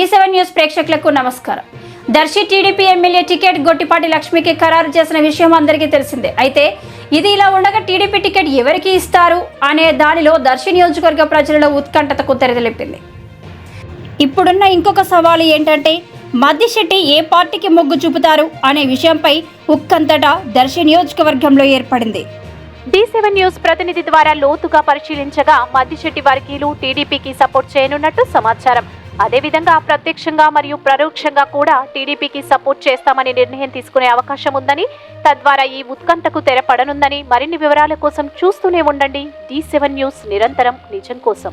G seven news ప్రేక్షకులకు నమస్కారం. Darsi TDP MLA ticket Gottipati లక్ష్మికి ఖరారు చేసిన విషయం అందరికీ తెలిసిందే. అయితే ఇది ఇలా ఉండగా టీడీపీ టికెట్ ఎవరికి ఇస్తారు అనే దానిలో దర్శి నియోజకవర్గ ప్రజలలో ఉత్కంఠతకు తెరదలిపింది ఇప్పుడున్న ఇంకొక సవాలు ఏంటంటే మద్దిశెట్టి ఏ పార్టీకి మొగ్గు చూపుతారు అనే విషయంపై ఉక్కంతటా దర్శి నియోజకవర్గంలో ఏర్పడింది. డి సెవెన్ న్యూస్ ప్రతినిధి ద్వారా లోతుగా పరిశీలించగా మద్దిశెట్టి వర్గీయులు టీడీపీకి సపోర్ట్ చేయనున్నట్టు సమాచారం. అదేవిధంగా ప్రత్యక్షంగా మరియు పరోక్షంగా కూడా టీడీపీకి సపోర్ట్ చేస్తామని నిర్ణయం తీసుకునే అవకాశం ఉందని తద్వారా ఈ ఉత్కంఠకు తెరపడనుందని మరిన్ని వివరాల కోసం చూస్తూనే ఉండండి. డి సెవెన్ న్యూస్ నిరంతరం నిజం కోసం.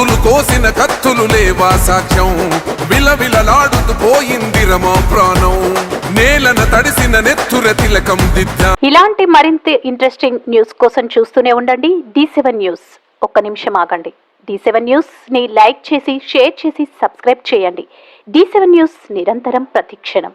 గొంతులు కోసిన కత్తులు లేవా సాక్ష్యం? విలవిలలాడుతూ పోయింది రమా ప్రాణం. నేలన తడిసిన నెత్తుర తిలకం దిద్ద. ఇలాంటి మరింత ఇంట్రెస్టింగ్ న్యూస్ కోసం చూస్తూనే ఉండండి. డి సెవెన్ న్యూస్ ఒక్క నిమిషం ఆగండి. డి సెవెన్ న్యూస్ని లైక్ చేసి షేర్ చేసి సబ్స్క్రైబ్ చేయండి. డి సెవెన్ న్యూస్ నిరంతరం ప్రతిక్షణం.